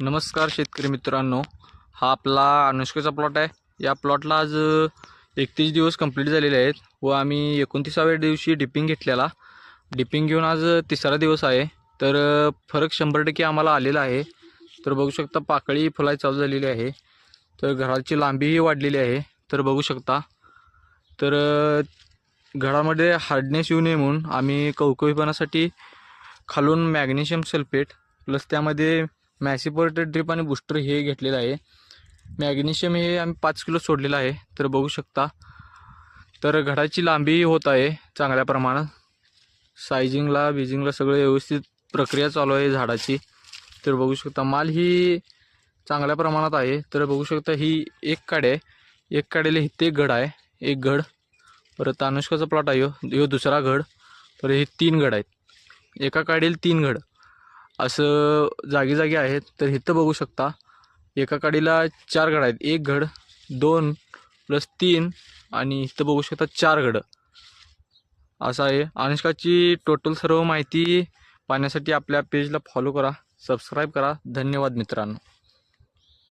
नमस्कार शेतकरी मित्रांनो. हा आपला अनुष्काचा प्लॉट आहे. या प्लॉटला आज एकतीस दिवस कंप्लीट झालेले आहेत व आम्ही एकोणतीसाव्या दिवशी डिपिंग घेतलेला. डिपिंग घेऊन आज तिसरा दिवस आहे. तर फरक शंभर टक्के आम्हाला आलेला आहे. तर बघू शकता पाकळी फुलाय चालू झालेली आहे. तर घराची लांबीही वाढलेली आहे. तर बघू शकता. तर घरामध्ये हार्डनेस येऊ नये म्हणून आम्ही कवकवीपणासाठी खालून मॅग्नेशियम सल्फेट प्लस त्यामध्ये मॅसिपोरेटेड ड्रिप आणि बूस्टर हे घेतलेलं आहे. मॅग्नेशियम हे आम्ही पाच किलो सोडलेलं आहे. तर बघू शकता. तर घडाची लांबी होत आहे चांगल्या प्रमाणात. सायझिंगला बिजिंगला सगळं व्यवस्थित प्रक्रिया चालू आहे झाडाची. तर बघू शकता माल ही चांगल्या प्रमाणात आहे. तर बघू शकता ही एक काडी आहे. एक काडीला इथे एक गड आहे. एक गड. परत अनुष्काचा प्लॉट आहे. ह्यो दुसरा गड. तर हे तीन गड आहेत. एका काडीला तीन गड. असं जागी जागी आहेत तर इथं बघू शकता. एका काडीला चार घड आहेत. एक घड दोन प्लस तीन आणि इथं बघू शकता चार घड असं आहे. अनुष्काची टोटल सर्व माहिती पाहण्यासाठी आपल्या पेजला फॉलो करा सबस्क्राईब करा. धन्यवाद मित्रांनो.